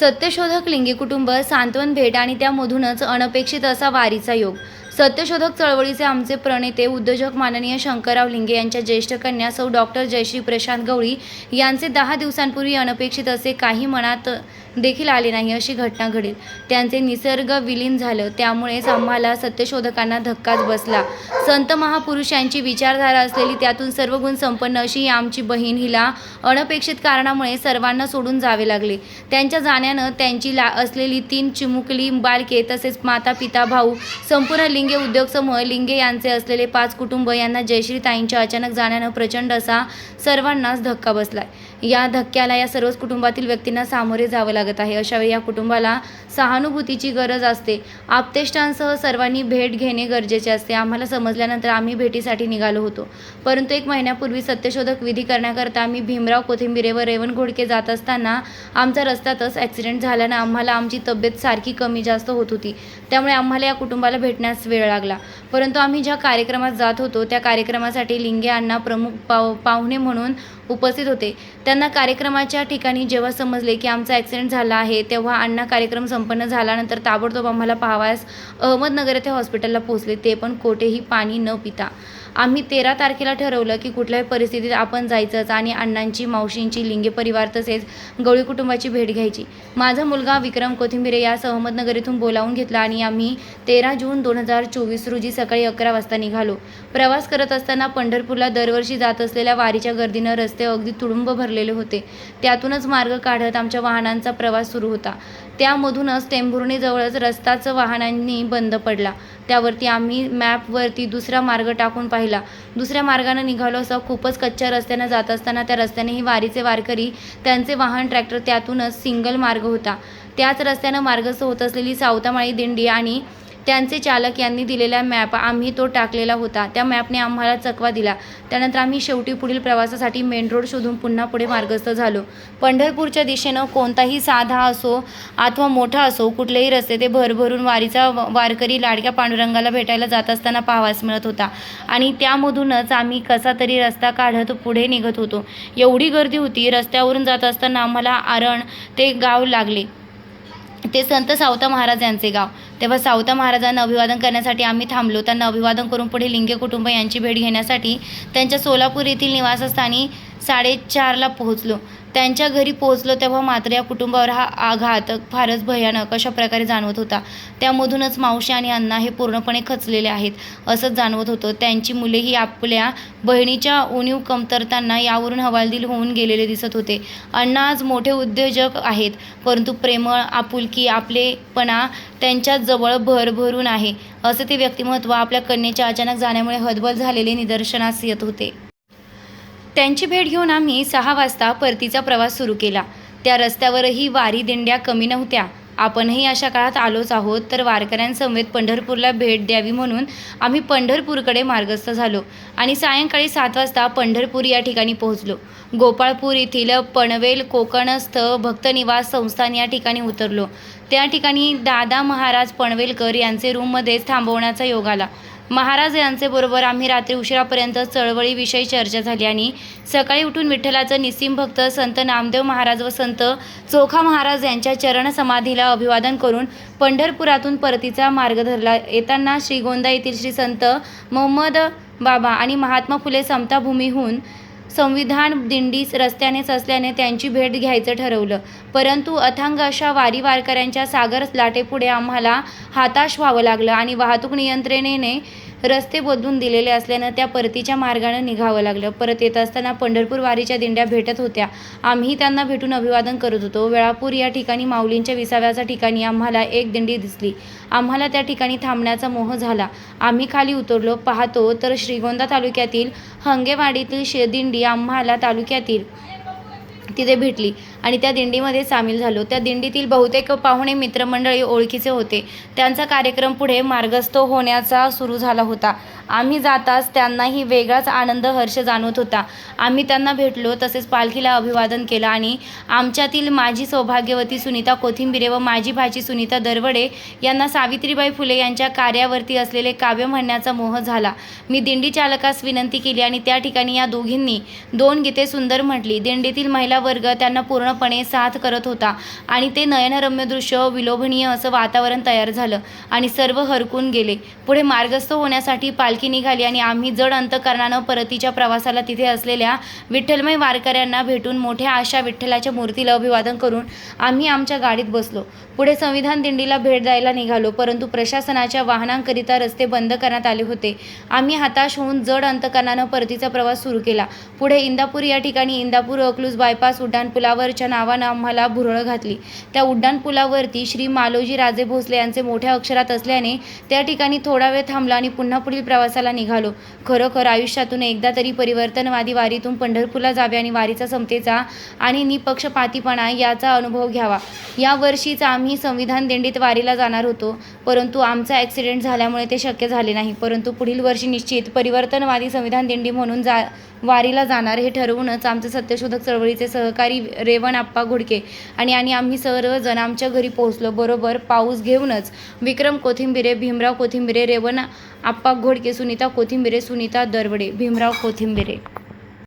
सत्यशोधक लिंगी कुटुंब सांत्वन भेट आणि त्यामधूनच अनपेक्षित असा वारीचा योग. सत्यशोधक चळवळीचे आमचे प्रणेते उद्योजक माननीय शंकरराव लिंगे यांच्या ज्येष्ठ कन्या सौ डॉक्टर जयश्री प्रशांत गवळी यांचे दहा दिवसांपूर्वी अनपेक्षित असे काही मनात देखील आले नाही अशी घटना घडेल. त्यांचे निसर्ग विलीन झालं. त्यामुळेच आम्हाला सत्यशोधकांना धक्काच बसला. संत महापुरुष यांची विचारधारा असलेली त्यातून सर्व गुण संपन्न अशी आमची बहीण हिला अनपेक्षित कारणामुळे सर्वांना सोडून जावे लागले. त्यांच्या जाण्यानं त्यांची ला असलेली तीन चिमुकली बालके तसेच माता पिता भाऊ संपूर्ण लिंगे उद्योग समूह लिंगे यांचे असलेले पाच कुटुंब यांना जयश्रीताईंच्या अचानक जाण्यानं प्रचंड असा सर्वांनाच धक्का बसलाय. या धक्क्याला या सर्वच कुटुंबातील व्यक्तींना सामोरे जावं लागत आहे. अशावेळी या कुटुंबाला सहानुभूतीची गरज असते. आपतेष्टांसह सर्वांनी भेट घेणे गरजेचे असते. आम्हाला समजल्यानंतर आम्ही भेटीसाठी निघालो होतो. परंतु एक महिन्यापूर्वी सत्यशोधक विधी करण्याकरता आम्ही भीमराव कोथिंबिरे व रेवण घोडके जात असताना आमचा रस्त्यातच ॲक्सिडेंट झाल्यानं आम्हाला आमची तब्येत सारखी कमी जास्त होत होती. त्यामुळे आम्हाला या कुटुंबाला भेटण्यास वेळ लागला. परंतु आम्ही ज्या कार्यक्रमात जात होतो त्या कार्यक्रमासाठी लिंगे अण्णा प्रमुख पाव पाहुणे म्हणून उपस्थित होते. त्यांना कार्यक्रमाच्या ठिकाणी जेव्हा समजले की आमचा ॲक्सिडेंट झाला आहे तेव्हा अण्णा कार्यक्रम संपन्न झाल्यानंतर ताबडतोब आम्हाला पाहावयास अहमदनगर येथे हॉस्पिटलला पोहोचले. ते पण कोठेही पाणी न पिता. आम्ही तेरा तारखेला ठरवलं की कुठल्याही परिस्थितीत आपण जायचंच आणि अण्णांची मावशींची लिंगे परिवार तसेच गवळी कुटुंबाची भेट घ्यायची. माझा मुलगा विक्रम कोथिंबिरे या अहमदनगर इथून बोलावून घेतला आणि आम्ही तेरा जून दोन हजार चोवीस रोजी सकाळी अकरा वाजता निघालो. प्रवास करत असताना पंढरपूरला दरवर्षी जात असलेल्या वारीच्या गर्दीनं रस्ते अगदी तुडुंब भरलेले होते. त्यातूनच मार्ग काढत आमच्या वाहनांचा प्रवास सुरू होता. त्यामधूनच टेंभुर्णीजवळच रस्ताच वाहनांनी बंद पडला. त्यावरती आम्ही मॅपवरती दुसरा मार्ग टाकून पाहिला. दुसऱ्या मार्गानं निघालो असं खूपच कच्च्या रस्त्यानं जात असताना त्या रस्त्यानेही वारीचे वारकरी त्यांचे वाहन ट्रॅक्टर त्यातूनच सिंगल मार्ग होता. त्याच रस्त्यानं मार्गस्थ होत असलेली सावतामाळी दिंडी आणि त्यांचे चालक यांनी दिलेला मॅप आम्ही तो टाकलेला होता. त्या मॅपने आम्हाला चकवा दिला. त्यानंतर आम्ही शेवटी पुढील प्रवासासाठी मेन रोड शोधून पुन्हा पुढे मार्गस्थ झालो. पंढरपूरच्या दिशेनं कोणताही साधा असो अथवा मोठा असो कुठलेही रस्ते ते भरभरून वारीचा वारकरी लाडक्या पांडुरंगाला भेटायला जात असताना पाहावास मिळत होता. आणि त्यामधूनच आम्ही कसा तरी रस्ता काढत पुढे निघत होतो. एवढी गर्दी होती रस्त्यावरून जात असताना आम्हाला आरण ते गाव लागले. ते संत सावता महाराज यांचे गाव. तेव्हा सावता महाराजांना अभिवादन करण्यासाठी आम्ही थांबलो. त्यांना अभिवादन करून पुढे लिंगे कुटुंब यांची भेट घेण्यासाठी त्यांच्या सोलापूर येथील निवासस्थानी साडेचारला पोहोचलो. त्यांच्या घरी पोहोचलो तेव्हा मात्र या कुटुंबावर हा आघात फारच भयानक अशा प्रकारे जाणवत होता. त्यामधूनच मावशी आणि अण्णा हे पूर्णपणे खचलेले आहेत असंच जाणवत होतं. त्यांची मुलेही आपल्या बहिणीच्या उणीव कमतरतांना यावरून हवालदिल होऊन गेलेले दिसत होते. अण्णा आज मोठे उद्योजक आहेत परंतु प्रेमळ आपुलकी आपलेपणा त्यांच्या जवळ भरभरून आहे असे ते व्यक्तिमत्व आपल्या कन्येच्या अचानक जाण्यामुळे हतबल झालेले निदर्शनास येत होते. त्यांची भेट घेऊन आम्ही सहा वाजता परतीचा प्रवास सुरू केला. त्या रस्त्यावरही वारी दिंड्या कमी नव्हत्या. आपणही अशा काळात आलोच आहोत तर वारकऱ्यांसमेत पंढरपूरला भेट द्यावी म्हणून आम्ही पंढरपूरकडे मार्गस्थ झालो आणि सायंकाळी सात वाजता पंढरपूर या ठिकाणी पोहोचलो. गोपाळपूर येथील पनवेल कोकणस्थ भक्तनिवास संस्थान या ठिकाणी उतरलो. त्या ठिकाणी दादा महाराज पनवेलकर यांचे रूममध्येच थांबवण्याचा योग आला. महाराज यांचे बरोबर आम्ही रात्री उशिरापर्यंत चळवळीविषयी चर्चा झाली आणि सकाळी उठून विठ्ठलाचं निसीम भक्त संत नामदेव महाराज व संत चोखा महाराज यांच्या चरण समाधीला अभिवादन करून पंढरपुरातून परतीचा मार्ग धरला. येताना श्रीगोंदा येथील श्री संत मोहम्मद बाबा आणि महात्मा फुले समताभूमीहून संविधान दिंडीस रस्त्यानेच असल्याने त्यांची भेट घ्यायचं ठरवलं. परंतु अथांग अशा वारी वारकऱ्यांच्या सागर लाटेपुढे आम्हाला हाताश व्हावं लागलं आणि वाहतूक नियंत्रणेने रस्ते बदलून दिलेले असल्यानं त्या परतीच्या मार्गानं निघावं लागलं. परत येत असताना पंढरपूर वारीच्या दिंड्या भेटत होत्या. आम्ही त्यांना भेटून अभिवादन करत होतो. वेळापूर या ठिकाणी माऊलींच्या विसाव्याच्या ठिकाणी आम्हाला एक दिंडी दिसली. आम्हाला त्या ठिकाणी थांबण्याचा मोह झाला. आम्ही खाली उतरलो पाहतो तर श्रीगोंदा तालुक्यातील हंगेवाडीतील शेदिंडी आम्हाला तालुक्यातील तिथे भेटली आणि त्या दिंडीमध्ये सामील झालो. त्या दिंडीतील बहुतेक पाहुणे मित्रमंडळी ओळखीचे होते. त्यांचा कार्यक्रम पुढे मार्गस्थ होण्याचा सुरू झाला होता. आम्ही जाताच त्यांनाही वेगळाच आनंद हर्ष जाणवत होता. आम्ही त्यांना भेटलो तसेच पालखीला अभिवादन केलं आणि आमच्यातील माझी सौभाग्यवती सुनीता कोथिंबिरे व माझी भाची सुनीता दरवडे यांना सावित्रीबाई फुले यांच्या कार्यावरती असलेले काव्य म्हणण्याचा मोह झाला. मी दिंडी चालकास विनंती केली आणि त्या ठिकाणी या दोघींनी दोन गीते सुंदर म्हटली. दिंडीतील महिला वर्ग त्यांना पूर्णपणे साथ करत होता आणि ते नयनरम्य दृश्य विलोभनीय असं वातावरण तयार झालं आणि सर्व हरकून गेले. पुढे मार्गस्थ होण्यासाठी पालखी निघाली आणि आम्ही जड अंतकरणानं परतीच्या प्रवासाला तिथे असलेल्या विठ्ठलमय वारकऱ्यांना भेटून मोठ्या आशा विठ्ठलाच्या मूर्तीला अभिवादन करून आम्ही आमच्या गाडीत बसलो. पुढे संविधान दिंडीला भेट द्यायला निघालो परंतु प्रशासनाच्या वाहनांकरिता रस्ते बंद करण्यात आले होते. आम्ही हताश होऊन जड अंतकरणानं परतीचा प्रवास सुरू केला. पुढे इंदापूर या ठिकाणी इंदापूर अकलूज बायपास उड्डाणपुलावरच्या नावानं आम्हाला भुरळ घातली. त्या उड्डाणपुलावरती श्री मालोजी राजे भोसले यांचे मोठ्या अक्षरात असल्याने त्या ठिकाणी थोडा वेळ थांबला आणि पुन्हा पुढील प्रवास प्रवासाला निघालो. खरोखर आयुष्यातून एकदा तरी परिवर्तनवादी वारीतून पंढरपूरला जावे आणि वारीचा समतेचा आणि निपक्षपातीपणा याचा अनुभव घ्यावा. या वर्षीच आम्ही संविधान दिंडीत वारीला जाणार होतो. परंतु आमचा ॲक्सिडेंट झाल्यामुळे ते शक्य झाले नाही. परंतु पुढील वर्षी निश्चित परिवर्तनवादी संविधान दिंडी म्हणून जा वारीला जाणार हे ठरवूनच आमचे सत्यशोधक चळवळीचे सहकारी रेवण आप्पा घोडके आणि आणि आम्ही सर्वजण आमच्या घरी पोहोचलो. बरोबर पाऊस घेऊनच विक्रम कोथिंबिरे भीमराव कोथिंबिरे रेवण आप्पा घोडके सुनीता कोथिंबिरे सुनीता दरवडे भीमराव कोथिंबिरे.